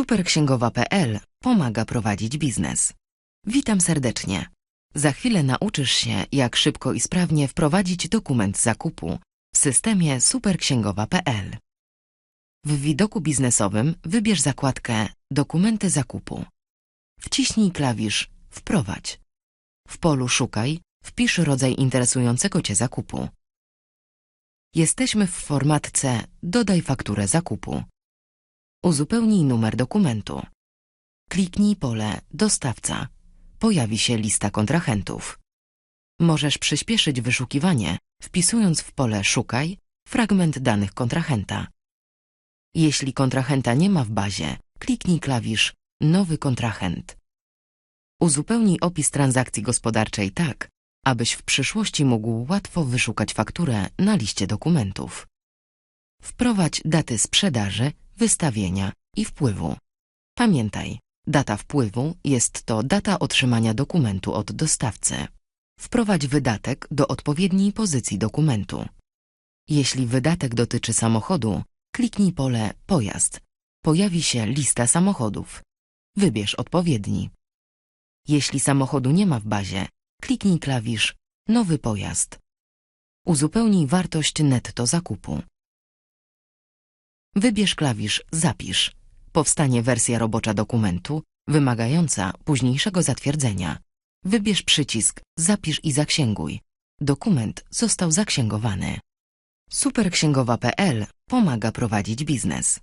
Superksięgowa.pl pomaga prowadzić biznes. Witam serdecznie. Za chwilę nauczysz się, jak szybko i sprawnie wprowadzić dokument zakupu w systemie superksięgowa.pl. W widoku biznesowym wybierz zakładkę Dokumenty zakupu. Wciśnij klawisz Wprowadź. W polu Szukaj wpisz rodzaj interesującego Cię zakupu. Jesteśmy w formatce Dodaj fakturę zakupu. Uzupełnij numer dokumentu. Kliknij pole Dostawca. Pojawi się lista kontrahentów. Możesz przyspieszyć wyszukiwanie, wpisując w pole Szukaj fragment danych kontrahenta. Jeśli kontrahenta nie ma w bazie, kliknij klawisz Nowy kontrahent. Uzupełnij opis transakcji gospodarczej tak, abyś w przyszłości mógł łatwo wyszukać fakturę na liście dokumentów. Wprowadź daty sprzedaży, wystawienia i wpływu. Pamiętaj, data wpływu jest to data otrzymania dokumentu od dostawcy. Wprowadź wydatek do odpowiedniej pozycji dokumentu. Jeśli wydatek dotyczy samochodu, kliknij pole Pojazd. Pojawi się lista samochodów. Wybierz odpowiedni. Jeśli samochodu nie ma w bazie, kliknij klawisz Nowy pojazd. Uzupełnij wartość netto zakupu. Wybierz klawisz Zapisz. Powstanie wersja robocza dokumentu, wymagająca późniejszego zatwierdzenia. Wybierz przycisk Zapisz i zaksięguj. Dokument został zaksięgowany. Superksięgowa.pl pomaga prowadzić biznes.